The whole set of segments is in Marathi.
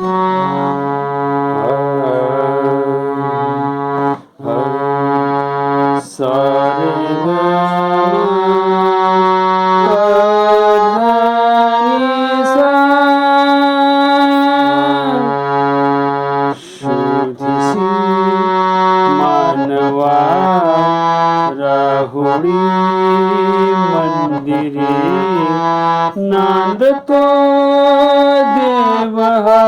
मानवा राहुडी मंदिरे नांदतो देव हा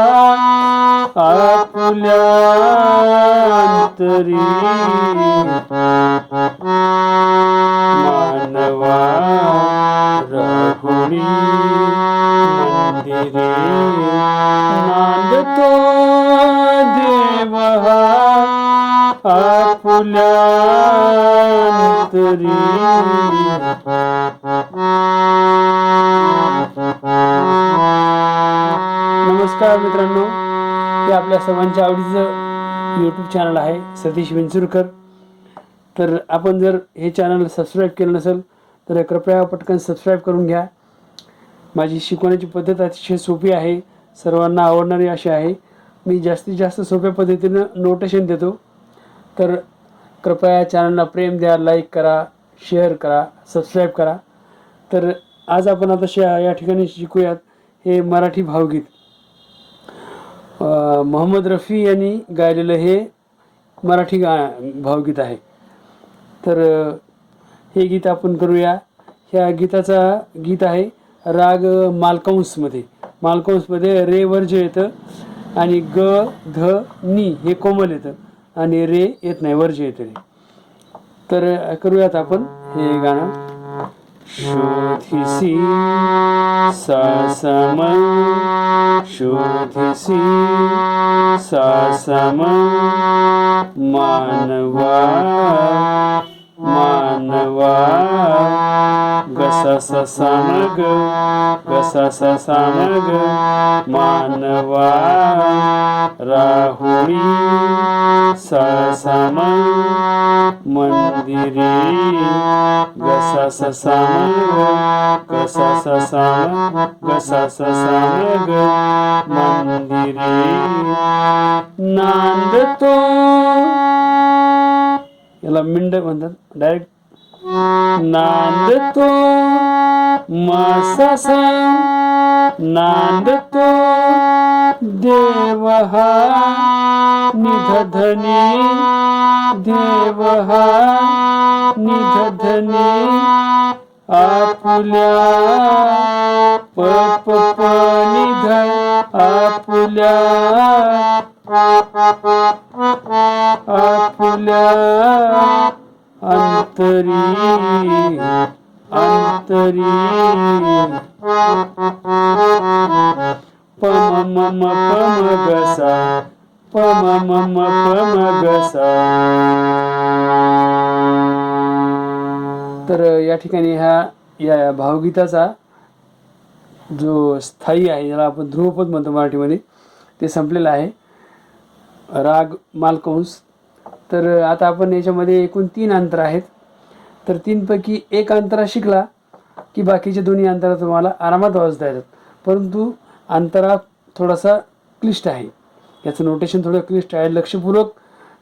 आपुल्या अंतरी. मानवा राहुडी मंदिरी सर्वांच्या आवडीचं यूट्यूब चॅनल आहे सतीश विंचुरकर. तर आपण जर हे चॅनल सबस्क्राईब केलं नसेल तर कृपया पटकन सबस्क्राईब करून घ्या. माझी शिकवण्याची पद्धत अतिशय सोपी आहे सर्वांना आवडणारी अशी आहे. मी जास्तीत जास्त सोप्या पद्धतीनं नोटेशन देतो. तर कृपया चॅनलला प्रेम द्या लाईक करा शेअर करा सबस्क्राईब करा. तर आज आपण आता शा या ठिकाणी शिकूयात हे मराठी भावगीत. मोहम्मद रफी यांनी गायलेलं हे मराठी गा भावगीत आहे. तर हे गीत आपण करूया. ह्या गीताचा गीत आहे राग मालकंसमध्ये. मालकंसमध्ये रे वर्ज येतं आणि ग ध नी हे कोमल येतं आणि रे येत नाही वर्ज येतं रे. तर करूयात आपण हे गाणं. शोधिसि सम। शोधिषि सम। मानवा मानवा। स ससनग मानवा। राहु ससम मन्दिरे ग समग कस स नान्दतो याला मिंड म्हणतात डायरेक्ट नांदतो मासासा नांदतो देवहा निधधने देवहा निधधने आपुल्या पप निध आपुल्या आपल्या अंतरी अंतरी. पम मम पम गसा पम मम पम गसा तर या ठिकाणी ह्या या भावगीताचा जो स्थायी आहे ज्याला आपण ध्रुवपद म्हणतो मराठीमध्ये ते संपलेलं आहे. राग मालकंस तर आता आपण याच्यामध्ये एकूण तीन अंतर आहेत. तर तीनपैकी एक अंतरा शिकला की बाकीचे दोन्ही अंतरा तुम्हाला आरामात वाजता येतात. परंतु अंतरा थोडासा क्लिष्ट आहे. याचं नोटेशन थोडं क्लिष्ट आहे. लक्षपूर्वक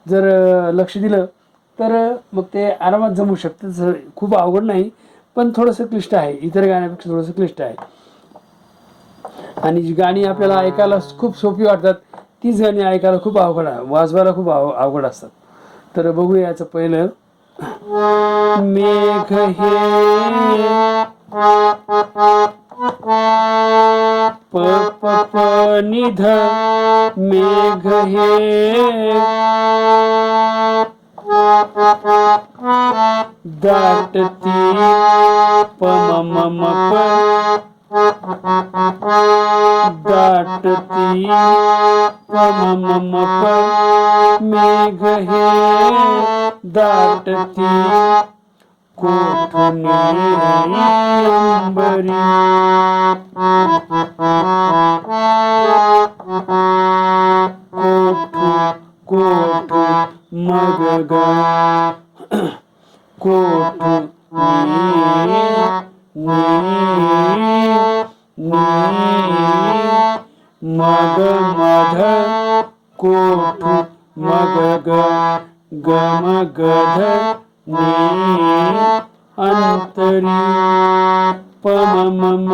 जर लक्ष दिलं तर मग ते आरामात जमू शकतं. जर खूप अवघड नाही पण थोडंसं क्लिष्ट आहे. इतर गाण्यापेक्षा थोडंसं क्लिष्ट आहे. आणि जी गाणी आपल्याला ऐकायला खूप सोपी वाटतात तीच गाणी ऐकायला खूप अवघड आहे वाजवायला खूप अव अवघड असतात. तर बघूया याचं पहिलं. मेघ हे प प प निध मेघ हे दाटती प म म म प दाटती। प म म म प मेघ हे दाटती। कोठुनी अंबरी? कोठू कोठू मग ग? कोठू नी नी नी को मग ग गम गध ने अंतरी पम मम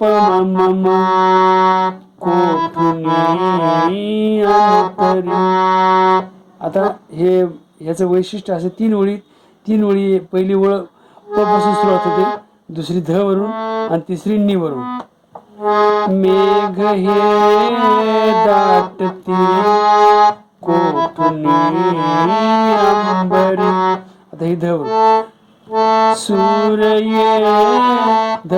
पम मम कोठुनी अंतरी आता हे याचं वैशिष्ट्य असं तीन ओळी तीन ओळी पहिली ओळ प पासून सुरुवात होते दुसरी ध वरून आणि तिसरी नी वरून. मेघ हे दाटती कोकणी अंबरी. आता ही ध सूर्य ध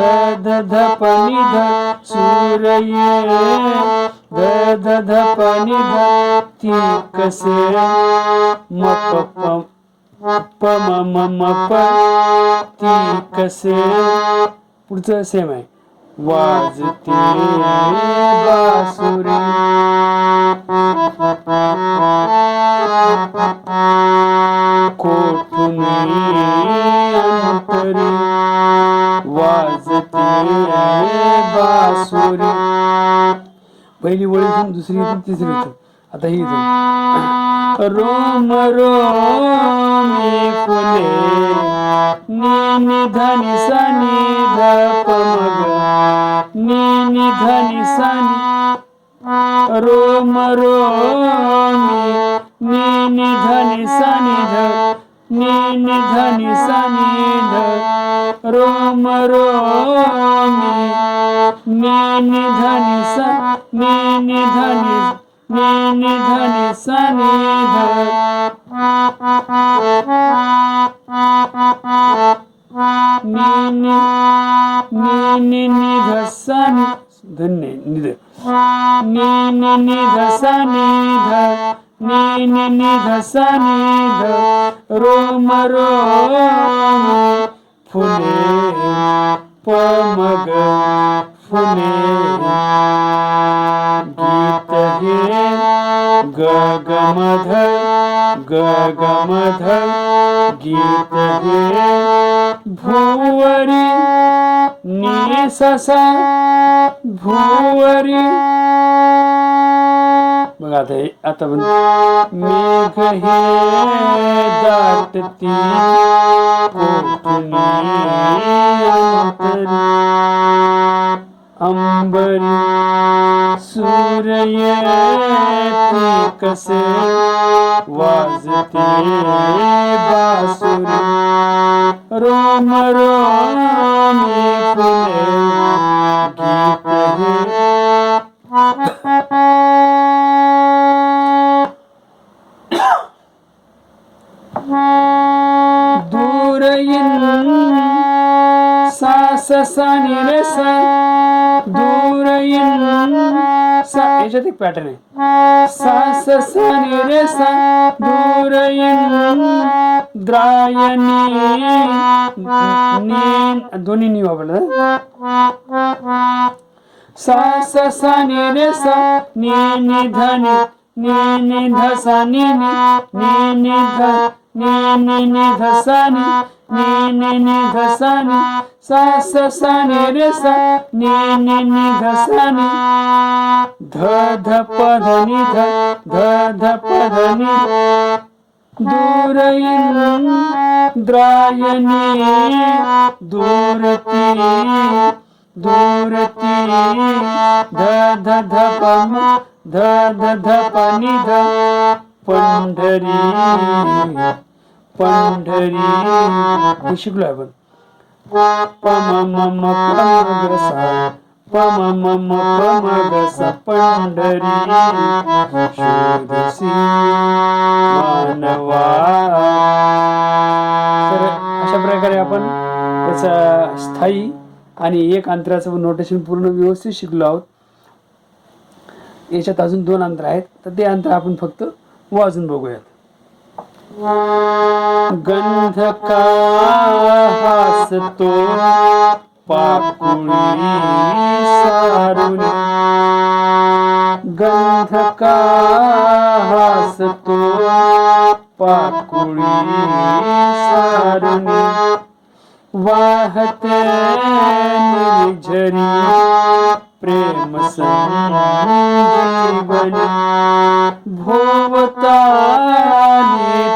ध ध. पनी ध सूर्य ध ध ध. पनी ध ती कसे म प प म म म प ती कसे पुढचं सेम आहे. वाजती बासुरी. कोठुनी अंतरी वाजते बासुरी. पहिली ओळी इथून दुसरी इथून तिसरी इथून. आता ही रोम रोम फुले. नी नि धनी सनी ध प मग नी नि धनी सनी। Rome Romney. नी धनी सनी ध नी नि धनी सनी ध रोम रोमी। नि धनी स नी नि धनी नी नि धनी सनी नी नि सनी धन्य निध नी निध नि ध सनी ध नी नि सनी रोम रोम। फुले पमग फुले। ग ग मध ग ग मध गीत हे भुवरी नी भुवरी. बघ आता आता पण मेघ हे दाटती कोठुनी अंतरी अंबरी सूर्य ती कसे वाजते बासुरी रोम रोमी फुले गीत हे दूर येईन सास सानी रे सा दूर येईन सा याच्यात एक पॅटर्न आहे सास सानी रे सा दूर येईन द्रायणी नी दोन्ही नी वापरलं सा स सा नि रे सा नि नि ध नि नि नि ध सा नि नि नि नि ध नि नि नि ध सा नि नि नि नि ध सा नि सा स सा नि रे सा नि नि नि ध सा नि ध ध प ध नि ध ध ध प ध नि दूर इंद्रायणी दूरती दूरती ध ध ध प म ध ध ध प नि ध पंढरी. पंढरी. हे शिकलो आपण प म म म प म पंढरी. शोधसी मानवा. तर अशा प्रकारे आपण त्याचा स्थायी आणि एक अंतराचं नोटेशन पूर्ण व्यवस्थित शिकलो आहोत. याच्यात अजून दोन अंतर आहेत. तर ते अंतर आपण फक्त वाजून बघूयात. गंध का हासतो पाकुळी सारून गंध का हासतो पाकुळी सारून वाहते झरी प्रेम संजीवनी भोवता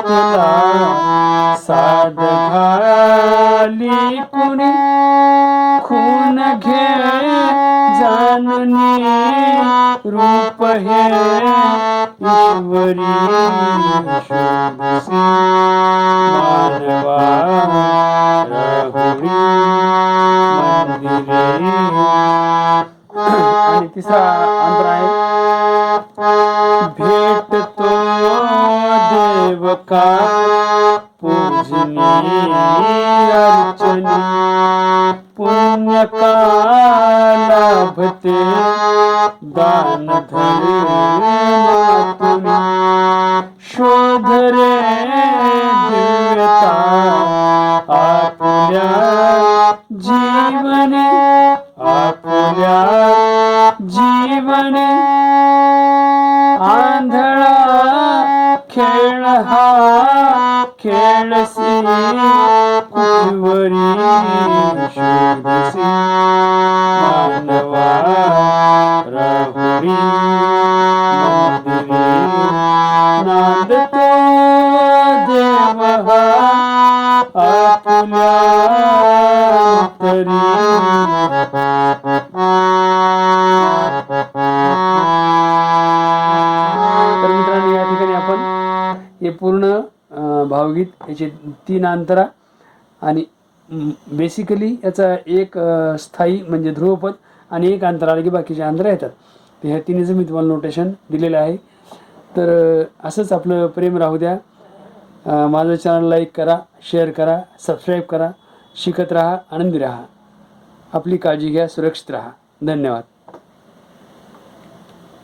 तुला साध घाली कुणी खून घे जाननी रूप हे ईश्वरी आणि या ठिकाणी आपण हे पूर्ण भावगीत याचे तीन अंतरा आणि बेसिकली याचा एक स्थायी म्हणजे ध्रुवपद आणि एक अंतर आले की बाकीचे अंतर येतात. तर ह्या तिन्हीचं मी तुम्हाला नोटेशन दिलेलं आहे. तर असंच आपलं प्रेम राहू द्या. माझं चॅनल लाईक करा शेअर करा सबस्क्राईब करा. शिकत राहा आनंदी राहा. आपली काळजी घ्या सुरक्षित राहा. धन्यवाद.